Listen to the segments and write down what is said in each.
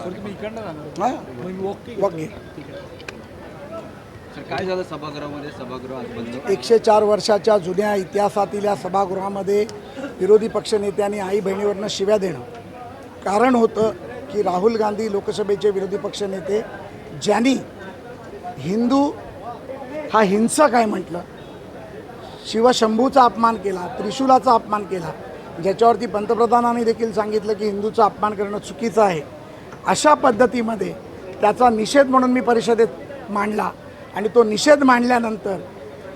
हां? काय झालं सभागृहामध्ये? सभागृह आज बंद? एकशे चार वर्षाच्या जुन्या इतिहासातील या सभागृहामध्ये विरोधी पक्षनेत्यांनी आई बहिणीवरनं शिव्या देणं. कारण होतं की राहुल गांधी लोकसभेचे विरोधी पक्षनेते ज्यांनी हिंदू हा हिंसक आहे म्हटलं. शिवशंभूचा अपमान केला त्रिशूलाचा अपमान केला. ज्याच्यावरती पंतप्रधानांनी देखील सांगितलं की हिंदूचा अपमान करणं चुकीचं आहे. अशा पद्धतीमध्ये त्याचा निषेध म्हणून मी परिषदेत मांडला. आणि तो निषेध मांडल्यानंतर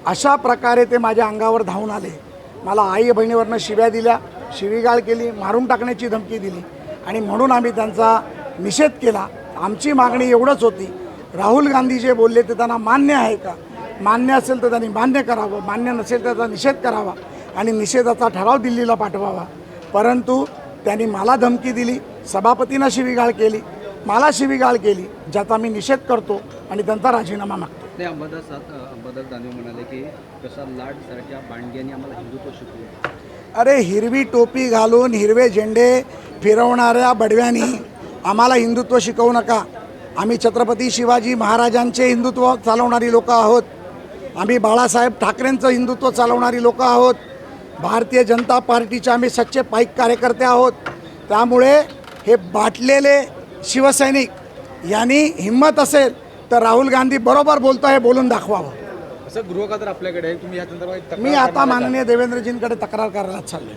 अशा प्रकारे ते माझ्या अंगावर धावून आले. मला आई बहिणीवरनं शिव्या दिल्या शिवीगाळ केली मारून टाकण्याची धमकी दिली. आणि म्हणून आम्ही त्यांचा निषेध केला. आमची मागणी एवढंच होती. राहुल गांधी जे बोलले ते त्यांना मान्य आहे का? मान्य असेल तर त्यांनी मान्य करावं. मान्य नसेल तर त्याचा निषेध करावा. आणि निषेधाचा ठराव दिल्लीला पाठवावा. परंतु त्यांनी मला धमकी दिली. सभापतींना शिवीगाळ केली मला शिवीगाळ केली ज्याचा मी निषेध करतो आणि त्यांचा राजीनामा मागतो. ते अंबादास अंबादास दानवे म्हणाले की कशा बांडग्यांनी आम्हाला हिंदुत्व शिकवलं. अरे हिरवी टोपी घालून हिरवे झेंडे फिरवणाऱ्या बडव्यांनी आम्हाला हिंदुत्व शिकवू नका. आम्ही छत्रपती शिवाजी महाराजांचे हिंदुत्व चालवणारी लोक आहोत. आम्ही बाळासाहेब ठाकरेंचं हिंदुत्व चालवणारी लोक आहोत. भारतीय जनता पार्टीचे आम्ही सच्चे पाईक कार्यकर्ते आहोत. त्यामुळे हे बाटलेले शिवसैनिक यांनी हिंमत असेल तर राहुल गांधी बरोबर बोलतो हे बोलून दाखवावं. असं गृहखातर आपल्याकडे आहे तुम्ही या संदर्भात तक्रार मी आता? माननीय देवेंद्रजींकडे तक्रार करायला चाललोय.